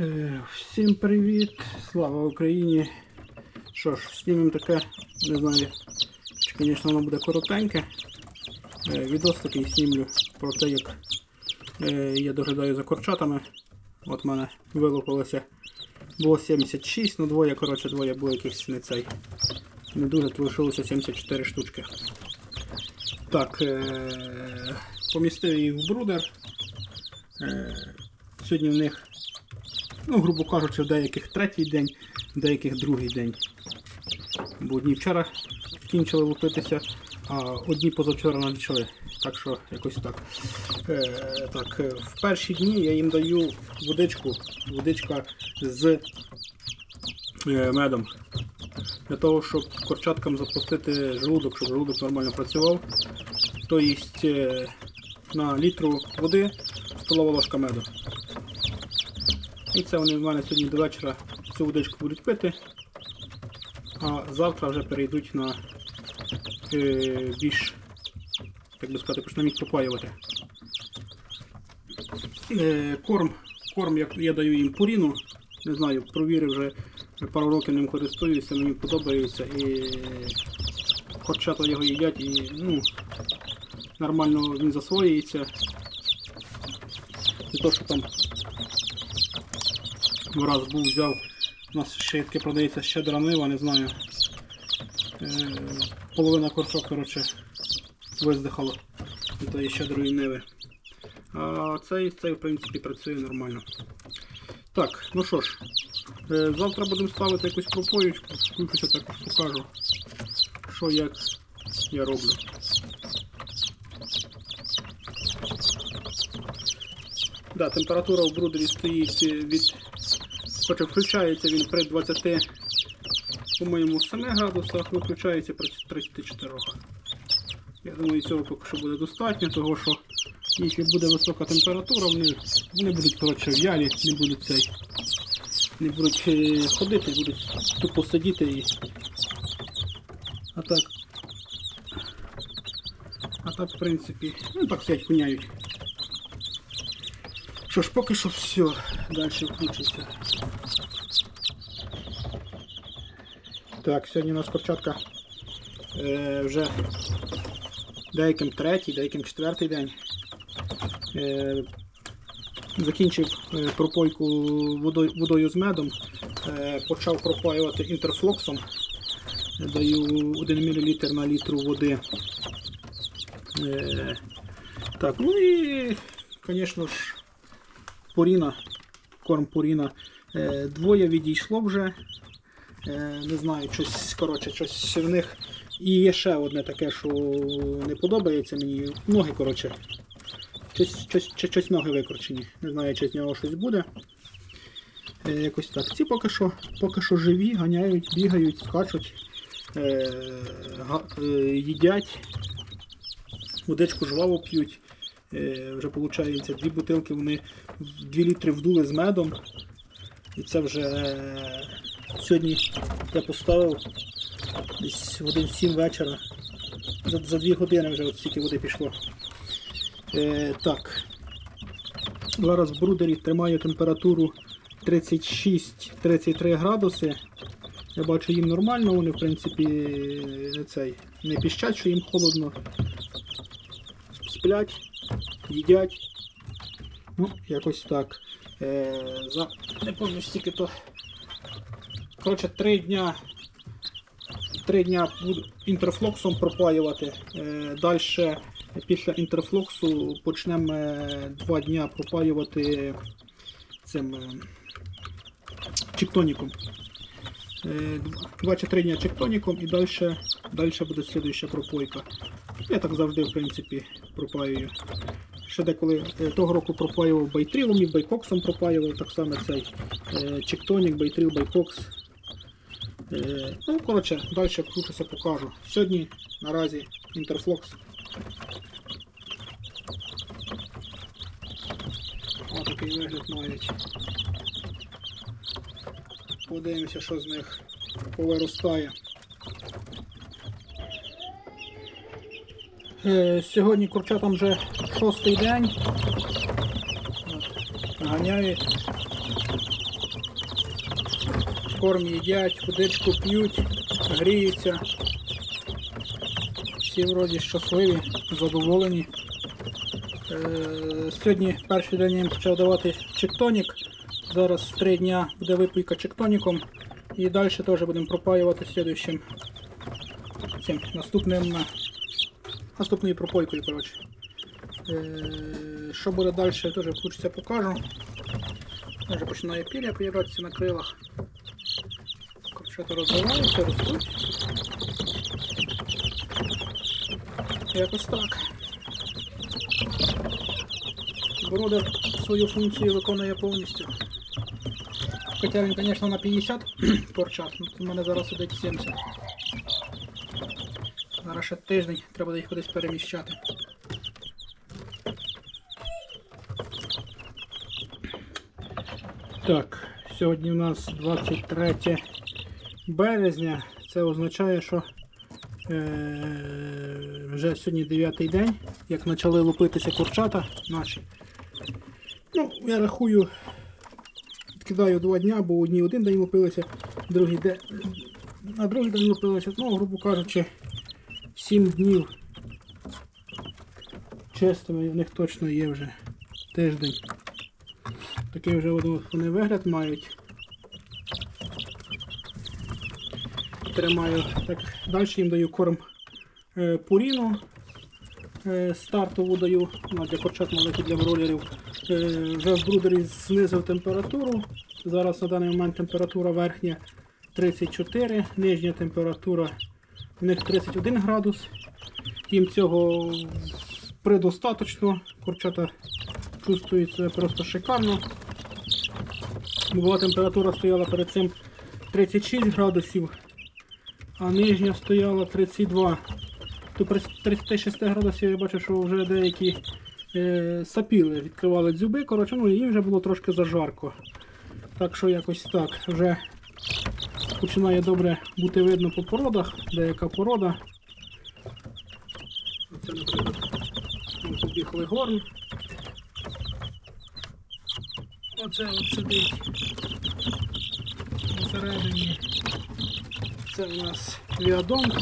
Е, Всім привіт! Слава Україні! Що ж, знімемо таке, не знаю, чи, звісно, воно буде коротеньке. Е, Відос такий знімлю про те, як е, я доглядаю за корчатами. От в мене вилупилося. Було 76, ну двоє, коротше, двоє було якихось не цей. Не дуже, лишилося 74 штучки. Так, помістив їх в брудер. Сьогодні в них Ну, грубо кажучи, в деяких третій день, в деяких другий день. Бо одні вчора кінчили лупитися, а одні позавчора почали. Так що якось так. Е, так, е, в перші дні я їм даю водичку, водичка з е, медом. Для того, щоб курчаткам запустити желудок, щоб желудок нормально працював. Тобто на літру води столова ложка меду. І це вони в мене сьогодні до вечора цю водичку будуть пити, а завтра вже перейдуть на е, більш, як би сказати, почнемо їх попаювати. Е, корм, корм як я даю їм пуріну, не знаю, провірив вже пару років ним користуюся, мені подобається і корчата його їдять і ну, нормально він засвоюється. Не то, що там раз був взяв, у нас ще таке продається щедра нива, не знаю. Е, половина корчок, коротше, виздихало до тої щедрої ниви. А цей, цей, в принципі, працює нормально. Так, ну що ж, е, завтра будемо ставити якусь пропоючку, включуся також покажу, що як я роблю. Да, температура в брудері стоїть від Хоча включається він при 20, по-моєму, 7 градусах, виключається при 34. Я думаю, цього поки що буде достатньо, того що якщо буде висока температура, вони, вони будуть коротше в'ялі, не будуть цей, не будуть е, ходити, будуть тупо сидіти і. А так. А так, в принципі, ну так сядь куняють. Що ж, поки що все, далі включиться. Так, сьогодні у нас курчатка е, вже деяким третій, деяким четвертий день. Е, закінчив е, пропойку водою, водою з медом, е, почав пропаювати інтерфлоксом. Даю 1 мл на літру води. Е, так, ну і, звісно ж, Пуріна, корм Пуріна. Е, Двоє відійшло вже. Е, Не знаю, щось коротше, щось в них. І є ще одне таке, що не подобається мені. Ноги, коротше. Щось, щось, щось, ноги викручені. Не знаю, чи з нього щось буде. Е, Якось так. Ці поки що, поки що живі, ганяють, бігають, скачуть, е, е, їдять, водичку жваво п'ють. Е, вже виходить дві бутилки, вони 2 літри вдули з медом. І це вже е, сьогодні я поставив десь в 1-7 вечора. За, за 2 години вже от стільки води пішло. Е, так. Зараз в брудері тримаю температуру 36-33 градуси. Я бачу їм нормально, вони в принципі не цей, не піщать, що їм холодно. Сплять їдять. Ну, якось так. Е, за... Не пам'ятаю стільки то. Коротше, три дня. Три дня буду інтерфлоксом пропаювати. Е, Далі після інтерфлоксу почнемо е, два дня пропаювати цим е, чектоніком. Два чи три дня чектоніком і далі, далі буде слідуюча пропойка. Я так завжди, в принципі, пропаюю. Ще деколи того року пропаював байтрилом і байкоксом пропаював, так само цей чектонік, байтрил, байкокс. Е, ну, коротше, далі включуся, покажу. Сьогодні наразі інтерфлокс. Ось такий вигляд мають. Подивимося, що з них повиростає. Е, Сьогодні курчатам вже шостий день. Ганяють. Корм їдять, водичку п'ють, гріються. Всі вроді щасливі, задоволені. Е, Сьогодні перший день я їм почав давати чектонік. Зараз три дня буде випийка чектоніком. І далі теж будемо пропаювати слідуючим цим наступним е, наступною пропойкою. Коротше. Е, Що буде далі, я теж включиться покажу. Вже починає пір'я появлятися на крилах. Курчата розвиваються, ростуть. Якось так. Бродер свою функцію виконує повністю. Хоча він, звісно, на 50 порчат, у мене зараз сидить 70. Зараз ще тиждень, треба їх кудись переміщати. Так, сьогодні у нас 23 березня. Це означає, що е, вже сьогодні 9 день, як почали лупитися курчата наші. Ну, я рахую, відкидаю два дня, бо одні один день лупилися, другий день, на другий день лупилися, ну, грубо кажучи, 7 днів. Чистими в них точно є вже тиждень. Такий вже вони вигляд мають. Тримаю так. Далі їм даю корм е, пуріну. Е, стартову даю ну, для курчат маленьких для бройлерів. Е, вже в брудері знизив температуру. Зараз на даний момент температура верхня 34, нижня температура в них 31 градус. Їм цього предостаточно. Курчата чувствують просто шикарно. Була температура стояла перед цим 36 градусів, а нижня стояла 32. То при 36 градусів я бачу, що вже деякі е, сапіли, відкривали дзюби, коротше, ну їм вже було трошки зажарко. Так що якось так. Вже починає добре бути видно по породах, деяка порода. Оце, наприклад, побігли горн. Оце от сидить посередині. Це у нас віадом.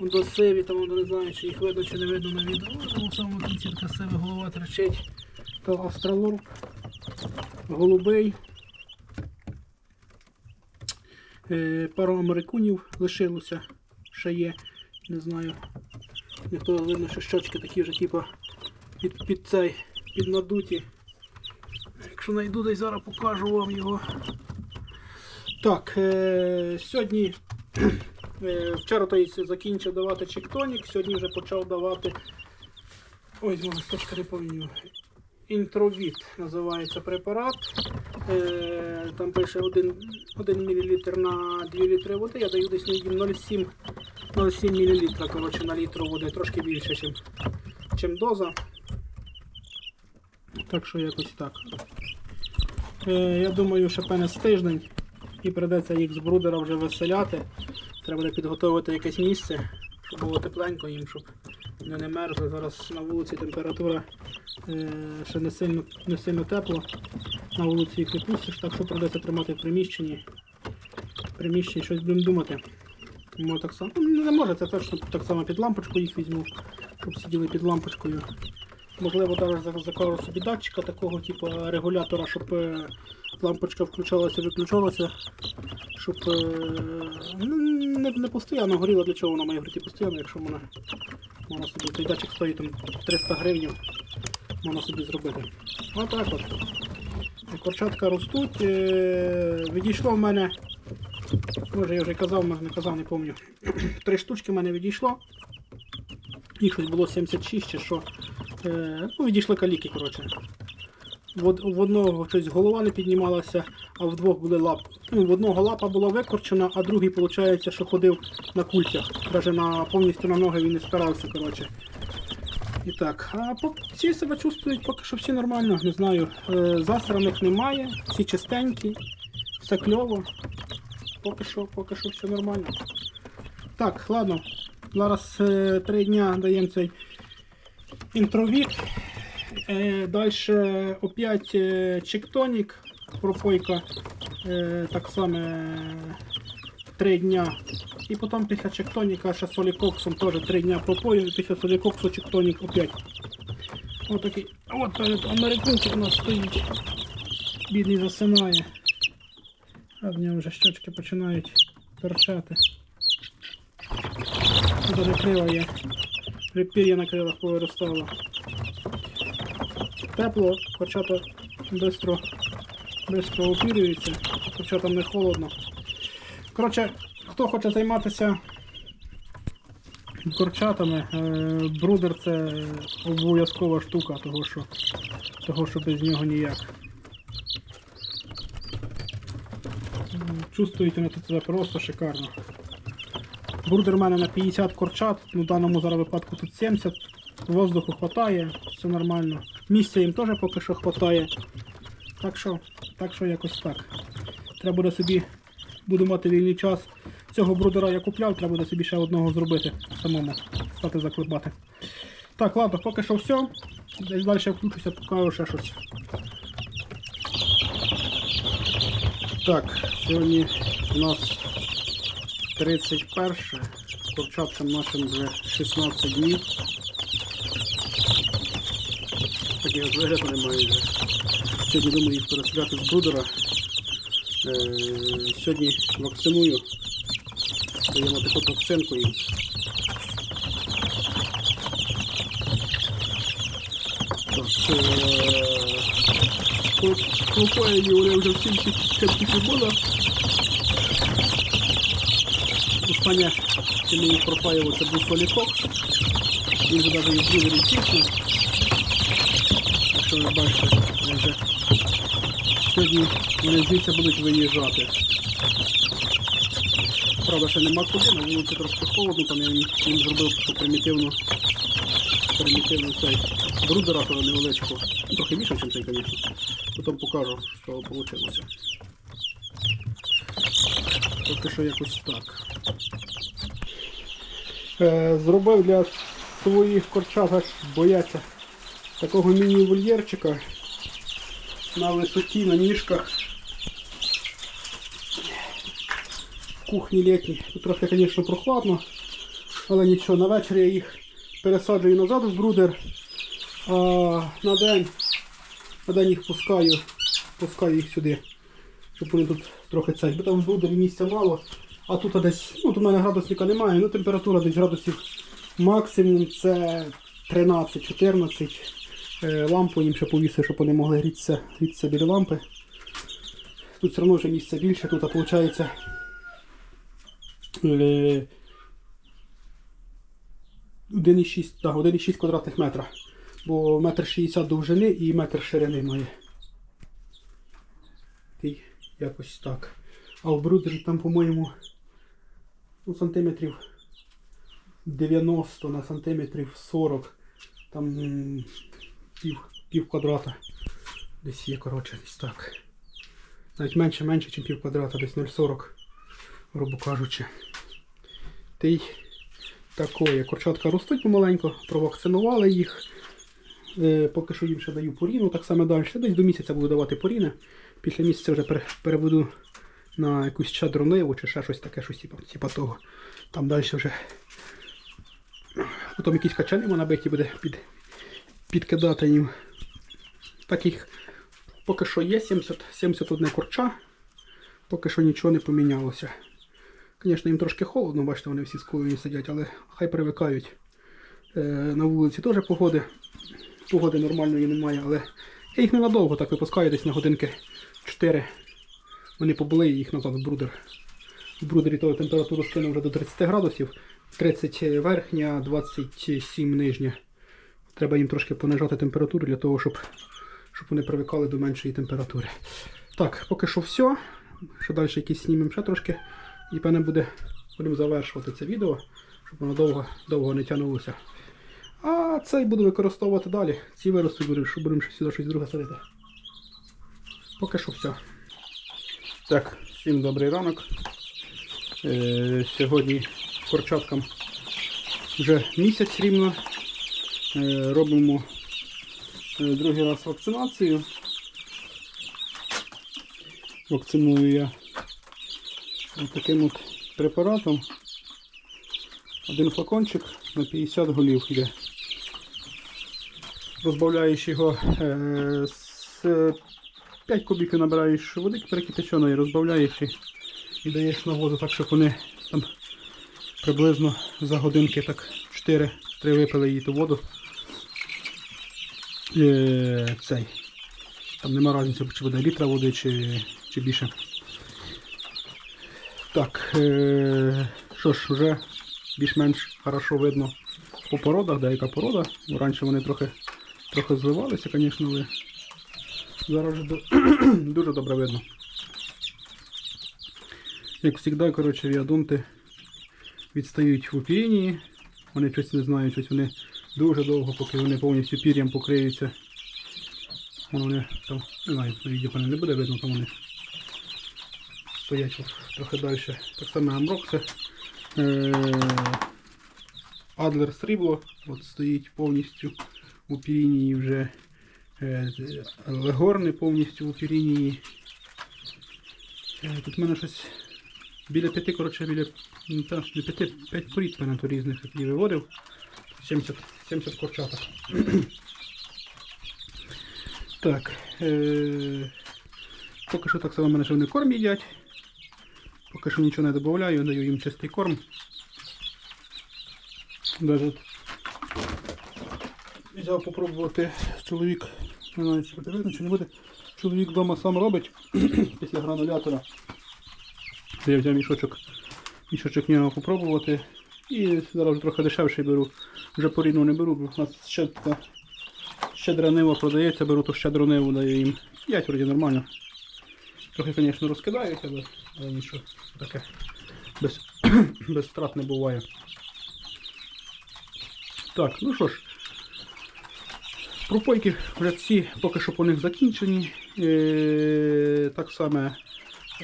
До сиві, там не знаю, чи їх видно, чи не видно на відео. О, Там у самому кінці така сива голова торчить. То австралорп. Голубий. Е, пару америкунів лишилося. Ще є. Не знаю. Ніхто видно, що щочки такі вже типу, під, під цей, під надуті. Якщо знайду десь зараз покажу вам його. Так, е, сьогодні е, вчора то есть, закінчив давати чектонік, сьогодні вже почав давати. Ой, з листочка не пам'ятаю. Інтровіт називається препарат. Е, там пише 1, 1 мл на 2 літри води, я даю десь 0,7 0,7 мл коротше, на літр води, трошки більше, чим, чим доза. Так що якось так. Е, я думаю, що певне з тиждень і прийдеться їх з брудера вже виселяти. Треба буде підготувати якесь місце, щоб було тепленько їм, щоб вони не мерзли. Зараз на вулиці температура е, ще не сильно, не сильно тепло. На вулиці їх не пустиш, так що прийдеться тримати в приміщенні. В приміщенні щось будемо думати. Може так само. Ну, не може, це точно так само під лампочку їх візьму, щоб сиділи під лампочкою. Можливо, навіть за- закажу собі датчика такого, типу регулятора, щоб е, лампочка включалася, виключалася, щоб е, ну, не, не постійно горіла, для чого вона має горіти постійно, якщо вона, вона собі той датчик стоїть там 300 гривень, можна собі зробити. Отак от. Курчатка ростуть. Е, відійшло в мене, може я вже казав, може не казав, не пам'ятаю. Три штучки в мене відійшло. Їх щось було 76 чи що. Е, ну, відійшли каліки, коротше. В, одного щось голова не піднімалася, а в двох були лап. Ну, в одного лапа була викорчена, а другий, виходить, що ходив на культях. Навіть на, повністю на ноги він не спирався, коротше. І так, а всі себе чувствують поки що всі нормально, не знаю. Е, засраних немає, всі чистенькі, все кльово. Поки що, поки що все нормально. Так, ладно. Зараз е, три дня даємо цей інтровіт. Е, далі опять е, чектонік. пропойка е, так само 3 дня. І потім після чектоніка ще солікоксом теж 3 дня пропою, після солікоксу чектонік опять. Отакий. А от перед американчик у нас стоїть. Бідний засинає. А в нього вже щочки починають торчати. Даже крила є. Вже Пір'я на крилах повиростало. Тепло, хоча-то швидко, швидко опірюється, хоча там не холодно. Коротше, хто хоче займатися курчатами, е, брудер це обов'язкова штука, того що, того, що без нього ніяк. Чувствуєте на тут просто шикарно. Брудер у мене на 50 курчат, ну в даному зараз випадку тут 70. Воздуху хватає, все нормально. Місця їм теж поки що хватає. Так що, так що якось так. Треба буде собі, буду мати вільний час. Цього брудера я купляв, треба буде собі ще одного зробити самому. Стати заклепати. Так, ладно, поки що все. Десь далі включуся, покажу ще щось. Так, сьогодні у нас 31 курчаткам нашим вже 16 днів. Такий от вигляд вони мають вже. Сьогодні думаю їх переселяти з брудера. Е, сьогодні вакциную. Даємо таку вакцинку їм. Е, Клопаєні вони вже всі всі було. Останнє, чим ми їх це був солікокс. Він же навіть в брудері тісно. Якщо ви бачите, вже сьогодні вони звідси будуть виїжджати. Правда, ще нема куди, на вулиці трошки холодно, там я їм зробив примітивну, примітивну цей брудера невеличку. Ну, Трохи більше, ніж цей, звісно. Потім покажу, що вийшло. Поки що якось так. Е, зробив для своїх корчат, аж бояться такого міні-вольєрчика на висоті, на ніжках. Кухні літні. Трохи, звісно, прохладно, але нічого, на вечір я їх пересаджую назад в брудер, а на день, на день їх пускаю, пускаю їх сюди, щоб вони тут трохи цей. Бо там в брудері місця мало, а тут десь, ну тут у мене градусника немає, ну температура десь градусів максимум це 13-14. Е, Лампу їм ще повісив, щоб вони могли грітися, грітися біля лампи. Тут все одно вже місця більше, тут виходить е, 1,6 так, 1,6 квадратних метра. Бо метр 60 довжини і метр ширини має. І якось так. А в брудері там, по-моєму, ну, сантиметрів 90 на сантиметрів 40. Там м, пів, пів квадрата. Десь є, коротше, десь так. Навіть менше, менше, ніж пів квадрата, десь 0,40, грубо кажучи. Та й такое. Курчатка ростуть помаленьку, провакцинували їх. Е, поки що їм ще даю поріну, так само далі. Десь до місяця буду давати поріни. Після місяця вже переведу на якусь чадрониву чи ще щось таке, щось типу того. Там далі вже потім якісь качани набиті буде під, підкидати їм. Таких поки що є 70, 71 курча, поки що нічого не помінялося. Звісно, їм трошки холодно, бачите, вони всі скулені сидять, але хай привикають. Е, на вулиці теж погоди. Погоди нормальної немає, але я їх ненадовго так випускаю десь на годинки 4. Вони побули і їх назад в брудер. В брудері то температуру скину вже до 30 градусів. 30 верхня, 27 нижня. Треба їм трошки понижати температуру для того, щоб, щоб вони привикали до меншої температури. Так, поки що все. Ще далі якісь знімемо ще трошки. І певне буде, будемо завершувати це відео, щоб воно довго, довго не тягнулося. А цей буду використовувати далі. Ці виростуть, будемо, щоб будемо сюди щось друге садити. Поки що все. Так, всім добрий ранок. Е, сьогодні курчаткам вже місяць рівно. Е, робимо е, другий раз вакцинацію. вакциную я таким от препаратом. Один флакончик на 50 голів йде. Розбавляєш його е, з 5 кубиків набираєш води перекипяченої, розбавляєш і, і даєш на воду так, щоб вони там приблизно за годинки так 4-3 випили її ту воду. Е, цей. Там нема різниці, чи буде літра води, чи, чи більше. Так, е, що ж, вже більш-менш хорошо видно по породах, деяка порода. Ну, Раніше вони трохи, трохи зливалися, звісно, але зараз вже дуже добре видно. Як завжди, коротше, віадунти відстають в опінії. Вони щось не знають, щось вони дуже довго, поки вони повністю пір'ям покриються. Вони там, не знаю, на відео не буде видно, там вони стоять трохи далі. Так само Амрокси. Е, Адлер срібло, от стоїть повністю у пірінії вже е, легорни повністю у пірінії. Е, Тут в мене щось біля п'яти, коротше, біля ну, та, не п'яти, п'ять порід мене різних які виводив. 70, 70 курчаток. так. Е, поки що так само мене вони корм їдять. Поки що нічого не додаю, даю їм чистий корм. Даже взяв попробувати чоловік, не знаю, чи буде видно, чи не буде. Чоловік вдома сам робить після гранулятора. Я взяв мішочок, мішочок нього попробувати. І зараз трохи дешевше беру. Вже порідну не беру, бо у нас ще така щедра нива продається, беру ту щедру ниву, даю їм. Їдять вроді нормально. Трохи, звісно, розкидають, але, але нічого таке без, без втрат не буває. Так, ну що ж, пропойки вже всі поки що по них закінчені. Е, так само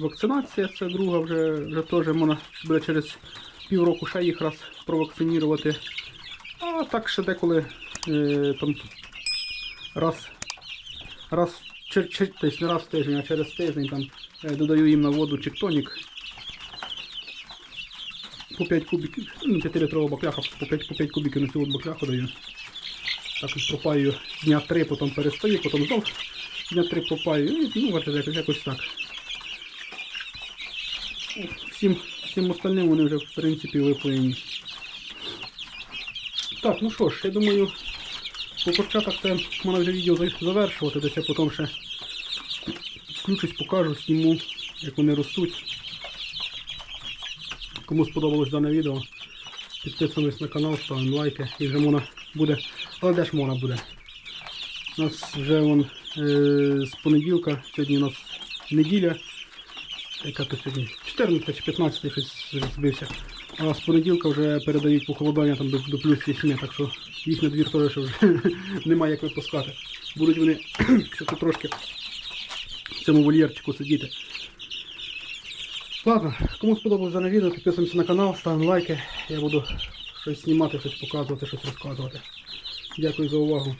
вакцинація, це друга вже, вже теж можна буде через півроку ще їх раз провакцинувати. А так ще деколи е, там раз, раз чер, чер, тобто не раз в тиждень, а через тиждень там е, додаю їм на воду чектонік. По 5 кубиків, ну 5 літрова бакляха, по 5, по 5 кубиків на цю от бакляху даю. Так пропаю дня 3, потім перестаю, потім знов дня 3 пропаю. І, ну, бачите, якось так. Всім, всім остальним вони вже в принципі випоєні. Так, ну що ж, я думаю, по курчатах це можна вже відео за- завершувати, десь я потім ще включусь, покажу, зніму, як вони ростуть. Кому сподобалось дане відео, підписуємось на канал, ставимо лайки і вже можна буде. Але де ж можна буде? У нас вже вон, е, з понеділка, сьогодні у нас неділя. Яка то сьогодні? 14 чи 15 щось збився. А з понеділка вже передають похолодання там до, до плюс 8, так що їх на двір теж вже немає як випускати. Будуть вони тут трошки в цьому вольєрчику сидіти. Ладно, кому сподобалось дане відео, підписуємося на канал, ставимо лайки. Я буду щось знімати, щось показувати, щось розказувати. Дякую за увагу.